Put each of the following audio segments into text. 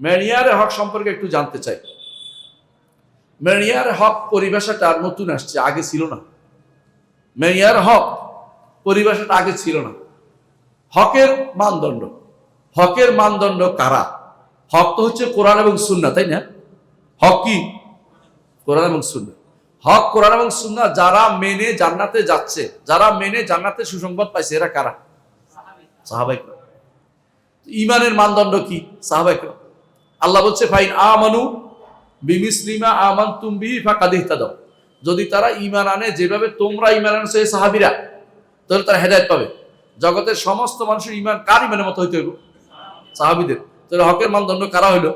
Merrier হক সম্পর্কে একটু জানতে চাই। মেনিয়ার হক পরিভাষাটা নতুন আসছে, আগে ছিল না। মেনিয়ার হক পরিভাষাটা আগে ছিল না। হকের মানদণ্ড। হকের মানদণ্ড কারা? হক তো হচ্ছে কোরআন এবং সুন্না তাই না? হক কি? কোরআন এবং সুন্না হক, কোরআন এবং সুন্না যারা মেনে জান্নাতে যাচ্ছে, যারা মেনে জান্নাতে সুসংবাদ পাইছে, এরা কারা? সাহাবাইক ইমানের মানদণ্ড কি? সাহাবাইক আল্লাহ বলছে, ফাইন আমানু বিমিসলিমা আমান তুমি দাও যদি তারা ইমান আনে, যেভাবে তোমরা ইমান আনছো এই সাহাবিরা, তাহলে তারা হেদায়ত পাবে। জগতের সমস্ত মানুষের ইমান কার ইমানের মতো হইতে হইব? সাহাবিদের। তাহলে হকের মানদণ্ড কারা হইল?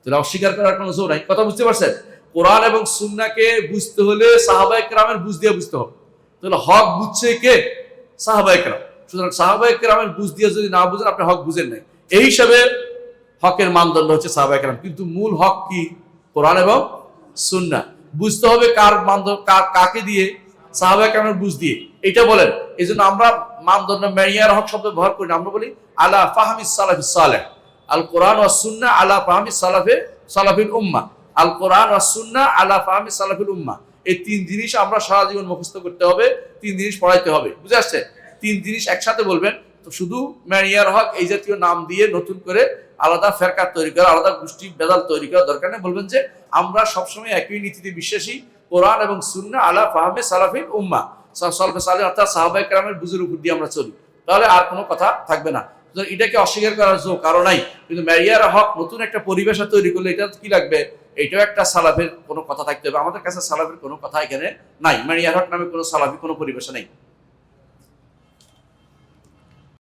তাহলে অস্বীকার করার কোনো জোর নাই। কথা বুঝতে পারছেন? কোরআন এবং সুন্নাকে বুঝতে হলে সাহাবায়ে কেরামের বুঝ দিয়ে বুঝতে হবে। তাহলে হক বুঝছে কে? সাহাবায়ে কেরাম। সুতরাং সাহাবায়ে কেরামের বুঝ দিয়ে যদি না বুঝেন, আপনি হক বুঝেন নাই। এই হিসাবে হকের মানদণ্ড হচ্ছে সাহাবায়ে কেরাম। কিন্তু মূল হক কি? কোরআন এবং সুন্না। বুঝতে হবে কার মানদণ্ড কাকে দিয়ে? সাহাবায়ে কেরামের বুঝ দিয়ে। এটা বলেন এই জন্য আমরা মানদণ্ড মেরিয়ার হক শব্দ ব্যবহার করি আমরা বলি আলা ফাহমিস সালাফিস সালেহ। আল কোরআন ও সুন্না আলা ফাহমি সালাফে, সালাফিল উম্মা। আল কোরআন ওয়া সুন্না আলা ফাহমি সালাফিল উম্মা। এই তিন জিনিস আমরা সারা জীবন মুখস্থ করতে হবে, তিন জিনিস পড়াইতে হবে। বুঝে আসছে? তিন জিনিস একসাথে বলবেন শুধু ম্যারিয়ার হক এই জাতীয় নাম দিয়ে নতুন করে আলাদা ফেরকার তৈরি করা, আলাদা গোষ্ঠী বেদাল তৈরি করা দরকার নেই। বলবেন যে আমরা সবসময় একই নীতিতে বিশ্বাসী, কোরআন এবং সুন্না আলা ফাহমে সালাফিল উম্মা। সলফে সালে অর্থাৎ সাহাবাই কেরামের বুঝের উপর দিয়ে আমরা চলি। তাহলে আর কোনো কথা থাকবে না। এটাকে অস্বীকার করার জো কারণ নাই, কিন্তু ম্যারিয়ার হক নতুন একটা পরিবেশা তৈরি করলে এটা কি লাগবে? এটাও একটা সালাফের কোনো কথা থাকতে হবে। আমাদের কাছে সালাফের কোনো কথা এখানে নাই। ম্যারিয়ার হক নামে কোনো সালাফি কোনো পরিবেশ নেই।